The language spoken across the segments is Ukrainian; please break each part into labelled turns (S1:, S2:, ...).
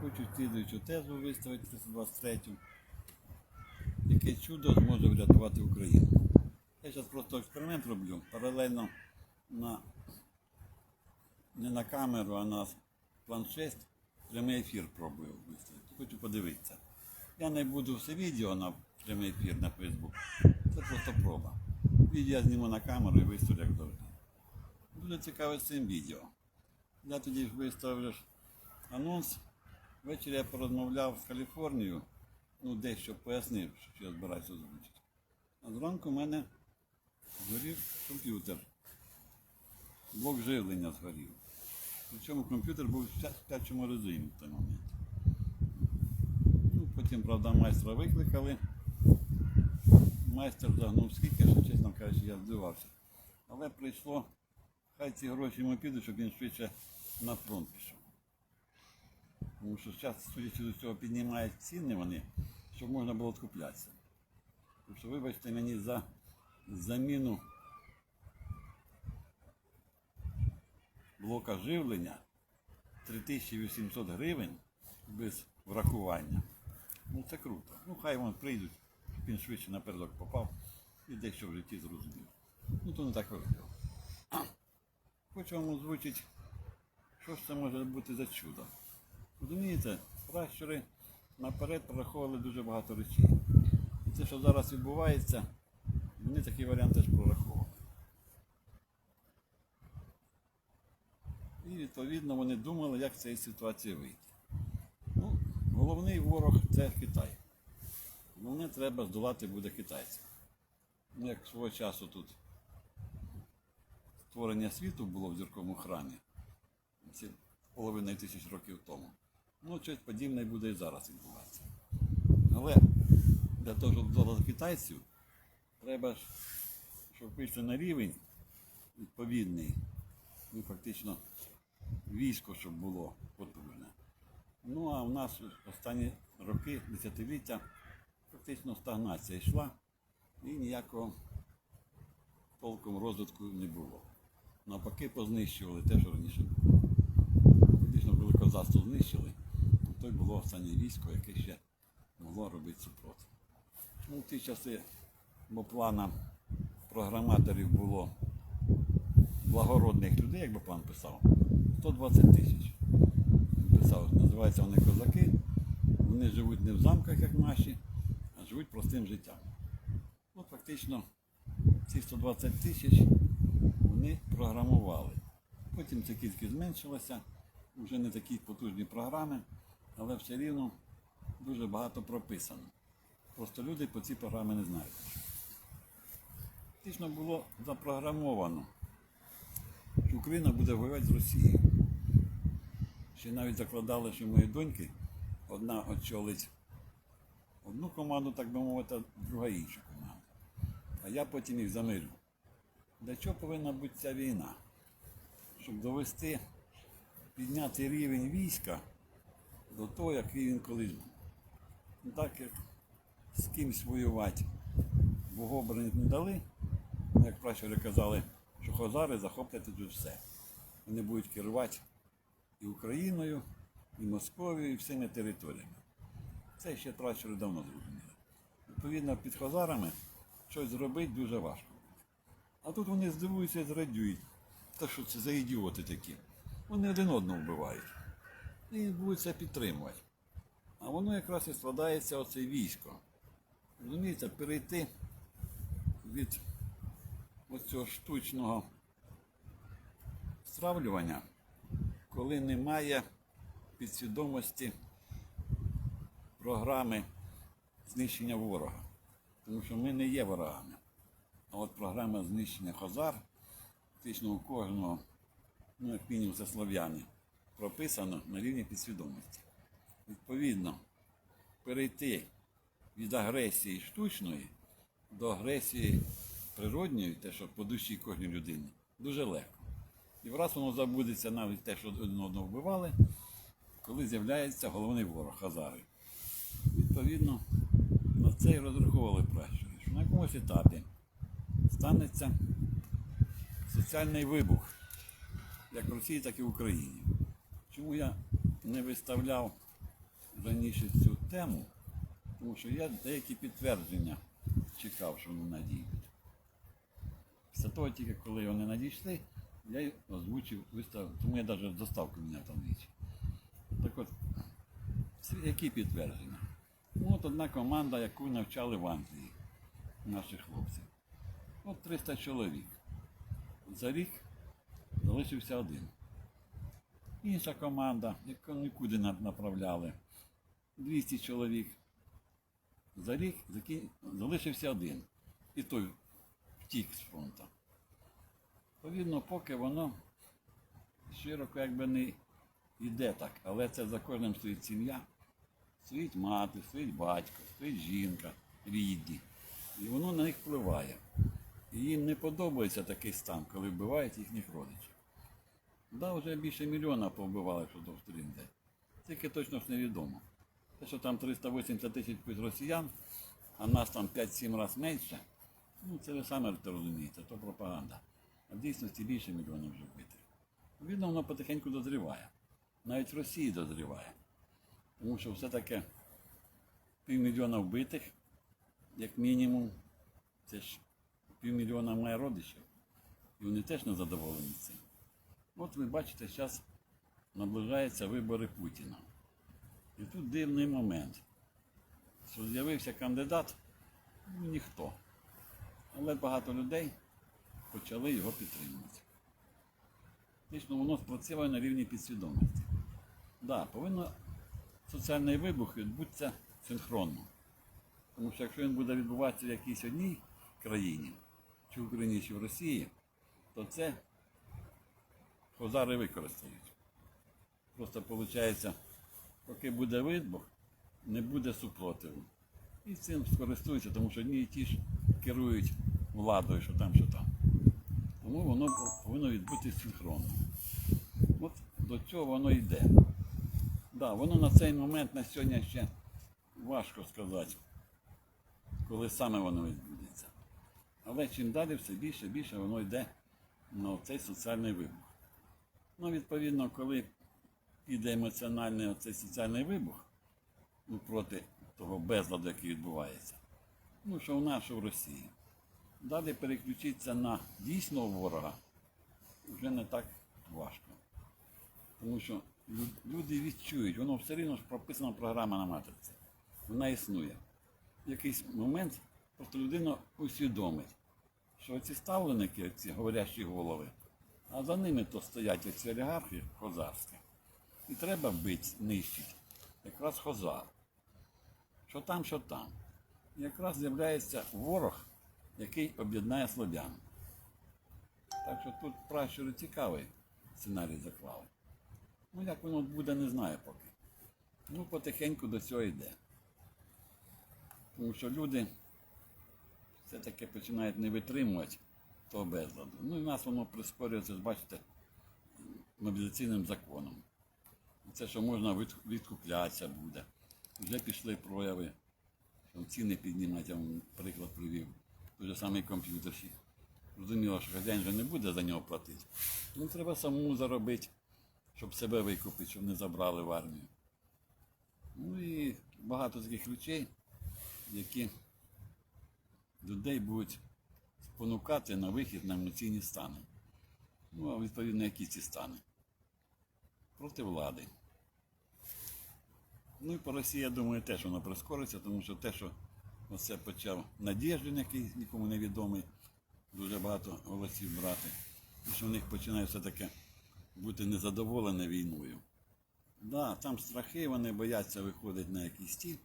S1: Хочу слідуючу тезу виставити 323. Яке чудо зможе врятувати Україну. Я зараз просто експеримент роблю. Паралельно на не на камеру, а на планшет прямий ефір пробую виставити. Хочу подивитися. Я не буду все відео на прямий ефір на Facebook. Це просто проба. Відео зніму на камеру і виставлю як завжди. Дуже цікаво з цим відео. Я тоді виставив ж анонс. Ввечері я порозмовляв з Каліфорнією, ну дещо пояснив, що я збираюся озвучити. А зранку в мене згорів комп'ютер. Блок живлення згорів. Причому комп'ютер був в спя- спячому режимі в той момент. Ну, потім, правда, майстра викликали. Майстер загнув скільки, що чесно кажучи, я здивався. Але прийшло, хай ці гроші йому підуть, щоб він швидше на фронт пішов. Тому що зараз, судячи з цього, піднімають ціни вони, щоб можна було куплятися. Тому що, вибачте мені за заміну блока живлення 3800 гривень без врахування. Ну це круто. Ну хай вони прийдуть, щоб він швидше напередок попав і дещо в житті зрозумів. Ну то не так важливо. Хочу вам озвучити, що ж це може бути за чудо. Розумієте, пращури наперед прораховували дуже багато речей. І те, що зараз відбувається, вони такий варіант теж прораховували. І відповідно вони думали, як з цієї ситуації вийти. Ну, головний ворог це Китай. Головне треба здолати буде китайців. Ну, як свого часу тут створення світу було в зірковому храмі, ці половиною тисяч років тому. Ну, щось подібне буде і зараз відбуватися. Але для того, щоб здолати китайців, треба щоб вийшли на рівень відповідний, ну, фактично військо, щоб було потужне. Ну а в нас останні роки, десятиліття, фактично стагнація йшла і ніякого толком розвитку не було. Навпаки, познищували те, що раніше було. Фактично великозавство знищили, то було останнє військо, яке ще могло робити супротив. Ну, в ті часи, бо плана програматорів було благородних людей, як би пан писав, 120 тисяч. Писав, називаються вони козаки. Вони живуть не в замках, як наші, а живуть простим життям. Ну, фактично, ці 120 тисяч вони програмували. Потім ця кількість зменшилася, вже не такі потужні програми, але все рівно дуже багато прописано. Просто люди по цій програмі не знають. Фактично було запрограмовано, що Україна буде воювати з Росією. Ще навіть закладали, що мої доньки одна очолить одну команду, так би мовити, а друга іншу команду. А я потім їх замирю. Для чого повинна бути ця війна? Щоб довести, підняти рівень війська до того, який він колись був. Ну, Так як з кимсь воювати богобраних не дали, ну, як пращури казали, що хозари захоплять тут все. Вони будуть керувати і Україною, і Московією, і всіми територіями. Це ще пращури давно зрозуміли. Відповідно, під хозарами щось зробити дуже важко. А тут вони здивуються і зрадюють. Та що це за ідіоти такі? Вони один одного вбивають. І будуть це підтримувати. А воно якраз і складається оце військо. Розумієте, перейти від ось цього штучного стравлювання, коли немає підсвідомості програми знищення ворога. Тому що ми не є ворогами. А от програма знищення Хозар, фактично у кожного, ну як мінімум це слов'яни, прописано на рівні підсвідомості. Відповідно, перейти від агресії штучної до агресії природньої, те, що по душі кожній людині, дуже легко. І враз воно забудеться навіть те, що один одного вбивали, коли з'являється головний ворог Хазари. Відповідно, на це і розраховували пращури, що на якомусь етапі станеться соціальний вибух, як в Росії, так і в Україні. Чому я не виставляв раніше цю тему, тому що я деякі підтвердження чекав, що вони надійдуть. Після того, тільки коли вони надійшли, я озвучив, виставив, тому я навіть доставку міняв там двічі. Так от, які підтвердження? Ну, от одна команда, яку навчали в Англії, наших хлопців. От 300 чоловік. За рік залишився один. Інша команда, яку нікуди направляли. 200 чоловік. За рік залишився один. І той втік з фронту. Відповідно, поки воно широко якби не йде так, але це за кожним стоїть сім'я. Стоїть мати, стоїть батько, стоїть жінка, рідні. І воно на них впливає. І їм не подобається такий стан, коли вбивають їхніх родичів. Да, вже більше мільйона повбивали, що до сторін. Тільки точно ж невідомо. Те, що там 380 тисяч росіян, а нас там 5-7 разів менше, ну це ви самі розумієте, то пропаганда. А в дійсності більше мільйонів вже вбитих. Відно, воно потихеньку дозріває. Навіть в Росії дозріває. Тому що все-таки півмільйона вбитих, як мінімум, це ж півмільйона має родичів. І вони теж не задоволені цим. От ви бачите, зараз наближаються вибори Путіна. І тут дивний момент, що з'явився кандидат, ну ніхто. Але багато людей почали його підтримувати. Фактично воно спрацює на рівні підсвідомості. Так, да, повинно соціальний вибух відбутися синхронно. Тому що якщо він буде відбуватися в якійсь одній країні, чи в Україні, чи в Росії, то це хозари використають. Просто виходить, поки буде вибух, не буде супротиву. І цим скористуються, тому що одні і ті ж керують владою, що там, що там. Тому воно повинно відбутися синхронно. От до цього воно йде. Да, воно на цей момент на сьогодні ще важко сказати, коли саме воно відбудеться. Але чим далі, все більше і більше воно йде на цей соціальний вибух. Ну, відповідно, коли піде емоціональний оцей соціальний вибух ну, проти того безладу, який відбувається, ну, що в нас, що в Росії, далі переключитися на дійсного ворога вже не так важко. Тому що люди відчують, воно все рівно ж прописана програма на матриці. Вона існує. В якийсь момент просто людина усвідомить, що ці ставленики, ці говорящі голови, а за ними то стоять ці олігархи хозарські. І треба бити, нищити. Якраз хозар. Що там, що там. І якраз з'являється ворог, який об'єднає слов'ян. Так що тут пращури цікавий сценарій заклали. Ну, як воно буде, не знаю поки. Ну, потихеньку до цього йде. Тому що люди все-таки починають не витримувати того безладу. Ну і нас воно прискорюється, бачите, мобілізаційним законом. Це, що можна відкуплятися буде. Вже пішли прояви, що ціни піднімати, я вам приклад привів. Той же самий комп'ютерщик. Зрозуміло, що хазяїн вже не буде за нього платити. Ну, треба самому заробити, щоб себе викупити, щоб не забрали в армію. Ну і багато таких речей, які людей будуть спонукати на вихід на емоційні стани. Ну, а відповідно, які ці стани? Проти влади. Ну і по Росії, я думаю, теж воно прискориться, тому що те, що оце почав Надєждин, який нікому не відомий, дуже багато голосів брати, і що в них починає все-таки бути незадоволене війною. Да, там страхи, вони бояться виходити на якийсь стіль,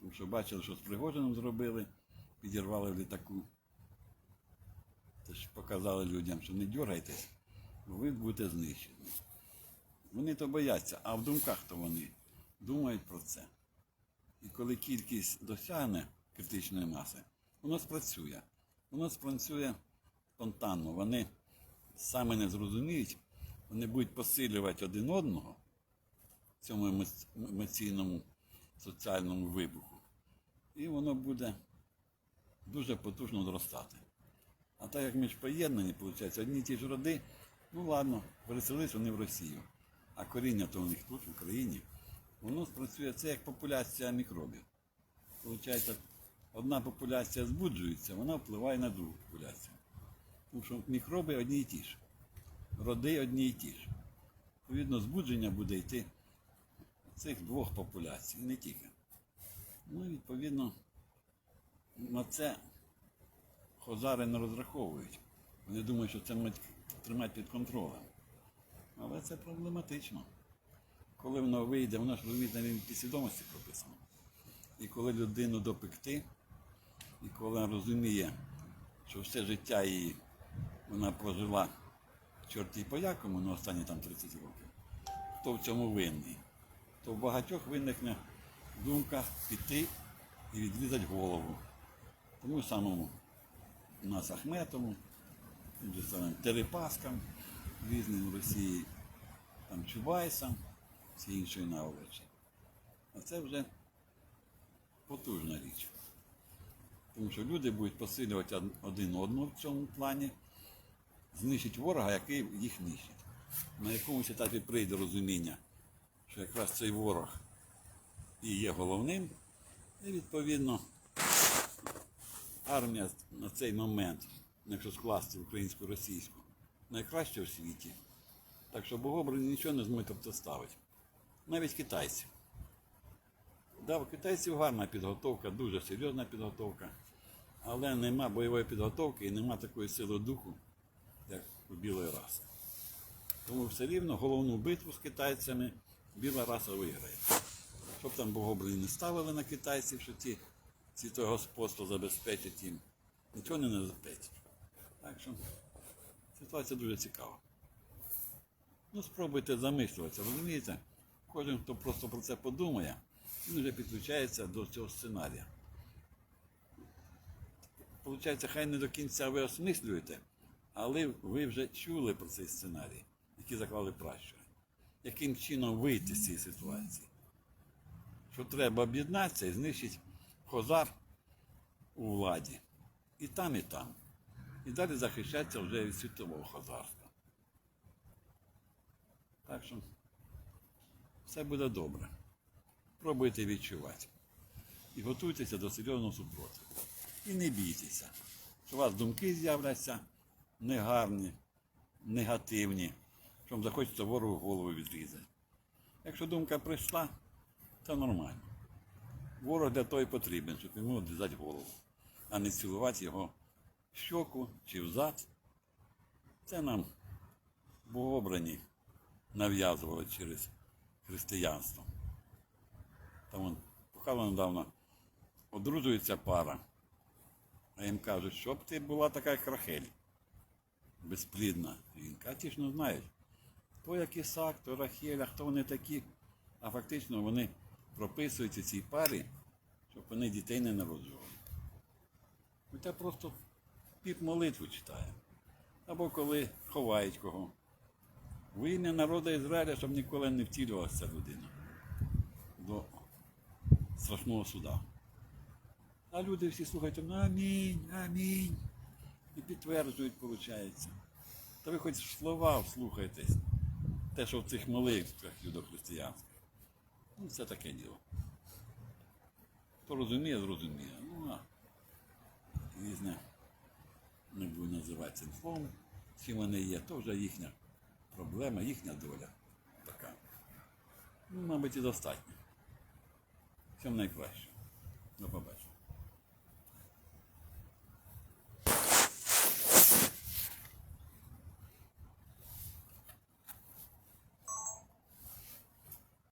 S1: тому що бачили, що з Пригожином зробили, підірвали в літаку. Тож показали людям, що не дергайтесь, бо ви будете знищені. Вони то бояться, а в думках то вони думають про це. І коли кількість досягне критичної маси, воно спрацює. Воно спрацює спонтанно. Вони саме не зрозуміють, вони будуть посилювати один одного в цьому емоційному соціальному вибуху. І воно буде дуже потужно зростати. А так як ми ж поєднані, виходить, одні й ті ж роди, ну ладно, переселились вони в Росію. А коріння то у них тут, в Україні. воно спрацює це як популяція мікробів. Получається, одна популяція збуджується, вона впливає на другу популяцію. Тому що мікроби одні і ті ж. Роди одні і ті ж. Відповідно, збудження буде йти цих двох популяцій, не тільки. Ну і відповідно на це хозари не розраховують. Вони думають, що це можуть тримати під контролем. Але це проблематично. Коли воно вийде, воно ж в підсвідомості прописано. І коли людину допекти, і коли вона розуміє, що все життя її вона прожила чорті по якому на останні там 30 років, хто в цьому винний, то в багатьох виникне думка піти і відрізати голову. Тому самому нас Ахметову, Терепаскам різним в Росії, там Чубайсам, всі іншої наволочі. А це вже потужна річ. Тому що люди будуть посилювати один одного в цьому плані, знищить ворога, який їх нищить. На якомусь етапі прийде розуміння, що якраз цей ворог і є головним, і відповідно армія на цей момент, якщо скласти українсько-російську, найкраща в світі. Так що богобрані нічого не зможуть протиставити. Навіть китайці. Да, у китайців гарна підготовка, дуже серйозна підготовка, але нема бойової підготовки і нема такої сили духу, як у білої раси. Тому все рівно головну битву з китайцями біла раса виграє. Щоб там богобрані не ставили на китайців, що ці, то господство забезпечать їм, нічого не забезпечить. Так що ситуація дуже цікава. Ну, спробуйте замислюватися, розумієте? Кожен, хто просто про це подумає, він вже підключається до цього сценарія. Получається, хай не до кінця ви осмислюєте, але ви вже чули про цей сценарій, який заклали пращури. Яким чином вийти з цієї ситуації? Що треба об'єднатися і знищити хозар у владі. І там, і там. І далі захищатися вже від світового хозарства. Так що все буде добре. Пробуйте відчувати. І готуйтеся до серйозного супротиву. І не бійтеся, що у вас думки з'являться негарні, негативні, що вам захочеться ворогу голову відрізати. Якщо думка прийшла, то нормально. Ворог для того і потрібен, щоб йому відрізати голову, а не цілувати його в щоку чи в зад. Це нам богообрані нав'язували через християнство. Там поки недавно одружується пара, а їм кажуть, щоб ти була така, як Рахель, безплідна жінка. А ті ж не знають, то як Ісак, то Рахель, а хто вони такі. А фактично вони прописуються цій парі, щоб вони дітей не народжували. Хоча просто піп молитву читає. Або коли ховають кого. В ім'я народу Ізраїля, щоб ніколи не втілювалася людина до страшного суда. А люди всі слухають, ну амінь, амінь. І підтверджують, виходить. Та ви хоч слова вслухайтесь. Те, що в цих молитвах юдохристиянських. Ну, це таке діло. Хто розуміє, зрозуміє. Ну, а різне не буду називати цим словом. Чим вони є, то вже їхня проблема, їхня доля така. Ну, мабуть, і достатньо. Всім найкраще.